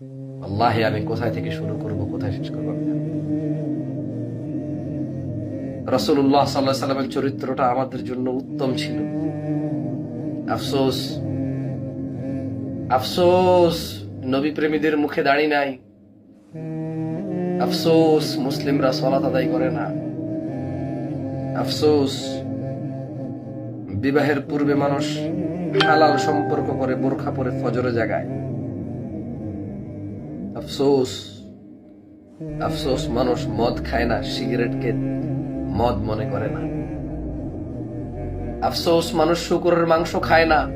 আল্লাহ আমি কোথায় থেকে শুরু করব, কোথায় শেষ করব। রসুল্লাহ সাল্লাহ সাল্লামের চরিত্রটা আমাদের জন্য উত্তম ছিল। আফসোস আফসোস নবী প্রেমীদের মুখে দাড়ি নাই। আফসোস, মুসলিমরা সলাত আদায় করে না। আফসোস, বিবাহের পূর্বে মানুষ হালাল সম্পর্ক করে বোরখা পরে ফজরে জাগায় আফসোস। আফসোস মানুষ মদ খায় না, সিগারেটকে মদ মনে করে না। আফসোস মানুষ শুকুরের মাংস খায় না,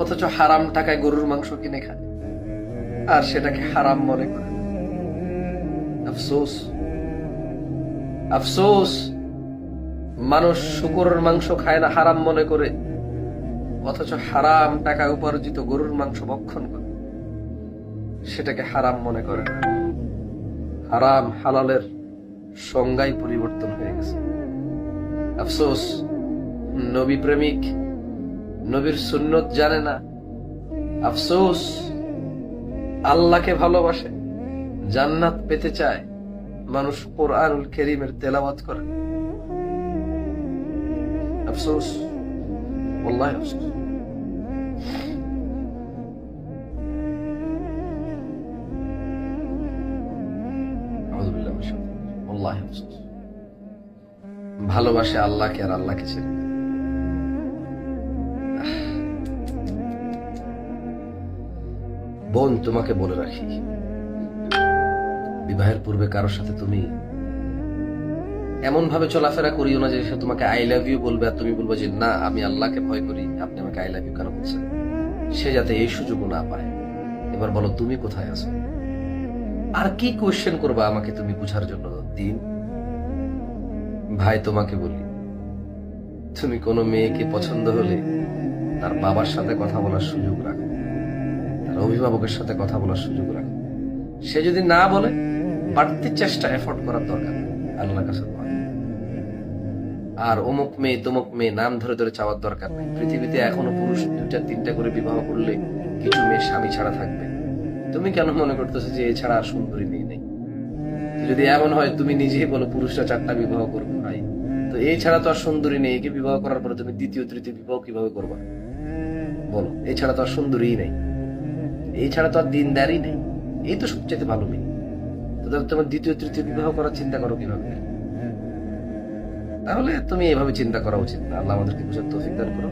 অথচ হারাম টাকায় গরুর মাংস কিনে খায়। আর সেটাকে হারাম মনে করে। আফসোস। আফসোস মানুষ শুকুরের মাংস খায় না, হারাম মনে করে, অথচ হারাম টাকা উপার্জিত গরুর মাংস ভক্ষণ করে। সেটাকে হারাম মনে করে না হারাম হালালের সংজ্ঞাই পরিবর্তন হয়ে গেছে আফসোস নবী প্রেমিক নবীর সুন্নত জানে না আফসোস আল্লাহকে ভালোবাসে জান্নাত পেতে চায় মানুষ কোরআনুল কেরিমের তেলাওয়াত করে আফসোস والله আফসোস আল্লাহ ভালোবাসে আল্লাহকে আর আল্লাহকে ছেড়ে বোন, তোমাকে বলে রাখি, বিবাহের পূর্বে কারোর সাথে তুমি এমন ভাবে চলাফেরা করিও না যে সে তোমাকে আই লাভ ইউ বলবে আর তুমি বলব যে, না, আমি আল্লাহকে ভয় করি, আপনি আমাকে আই লাভ ইউ কেন বলছেন? সে যাতে এই সুযোগ না পায়। এবার বলো, তুমি কোথায় আছো? আর কি কোয়েশ্চেন করবা আমাকে তুমি বুঝার জন্য? দিন, ভাই তোমাকে বলি, তুমি কোনো মেয়েকে পছন্দ হলে তার বাবার সাথে কথা বলার সুযোগ রাখো, তার অভিভাবকের সাথে কথা বলার সুযোগ রাখো। সে যদি না বলে, বাড়তি চেষ্টা এফোর্ট করার দরকার নেই। আল্লাহর কাছে আর অমুক মেয়ে, তমুক মেয়ে, নাম ধরে ধরে চাওয়ার দরকার নেই। পৃথিবীতে এখনও পুরুষ দুইটা, তিনটা করে বিবাহ করলে কিছু মেয়ে স্বামী ছাড়া থাকবে। তুমি কেন মনে করতেছো যে এছাড়া আর সুন্দরী মেয়ে নেই? যদি এমন হয় তুমি নিজেই বলো পুরুষরা চারটা বিবাহ করবে ভাই তো এই ছাড়া তো আর সুন্দরী নেই। একে বিবাহ করার পরে তুমি দ্বিতীয় তৃতীয় বিবাহ কীভাবে করবা? বলো। এই ছাড়া তো আর সুন্দরী নেই। এই ছাড়া তো আর দিনদারই নেই। এই তো সবচেয়ে ভালো মেয়ে। তাহলে তোমার দ্বিতীয় তৃতীয় বিবাহ করার চিন্তা করো কীভাবে? তাহলে তুমি এভাবে চিন্তা করা উচিত না। আল্লাহ আমাদেরকে বুঝার তৌফিক দান করো